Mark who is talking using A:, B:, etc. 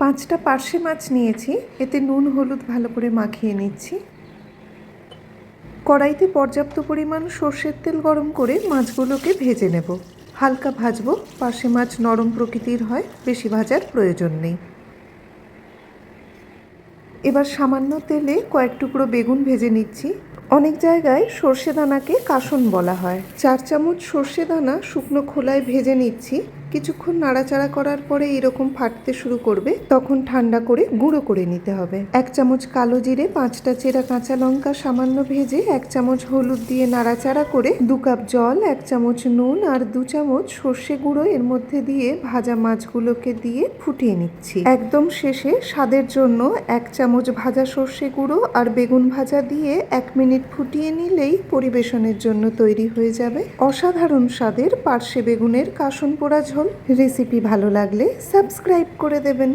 A: পাঁচটা পার্শে মাছ নিয়েছি। এতে নুন, হলুদ ভালো করে মাখিয়ে নিচ্ছি। কড়াইতে পর্যাপ্ত পরিমাণ সর্ষের তেল গরম করে মাছগুলোকে ভেজে নেব। হালকা ভাজবো, পার্শে মাছ নরম প্রকৃতির হয়, বেশি ভাজার প্রয়োজন নেই। এবার সামান্য তেলে কয়েক টুকরো বেগুন ভেজে নিচ্ছি। অনেক জায়গায় সর্ষে দানাকে কাসন বলা হয়। চার চামচ সর্ষে দানা শুকনো খোলায় ভেজে নিচ্ছি। কিছুক্ষণ নাড়াচাড়া করার পরে এরকম ফাটতে শুরু করবে, তখন ঠান্ডা করে গুঁড়ো করে নিতে হবে। এক চামচ কালো জিরে, পাঁচটা চেরা কাঁচা লঙ্কা সামান্য ভেজে এক চামচ হলুদ দিয়ে নাড়াচাড়া করে দু কাপ জল, এক চামচ নুন আর দু চামচ সর্ষে গুঁড়ো এর মধ্যে দিয়ে ভাজা মাছগুলোকে দিয়ে ফুটিয়ে নিচ্ছি। একদম শেষে স্বাদের জন্য এক চামচ ভাজা সর্ষে গুঁড়ো আর বেগুন ভাজা দিয়ে এক মিনিট ফুটিয়ে নিলেই পরিবেশনের জন্য তৈরি হয়ে যাবে। অসাধারণ স্বাদের পার্শ্বে বেগুনের কাসন পোড়া ঝোল রেসিপি ভালো লাগলে সাবস্ক্রাইব করে দেবেন।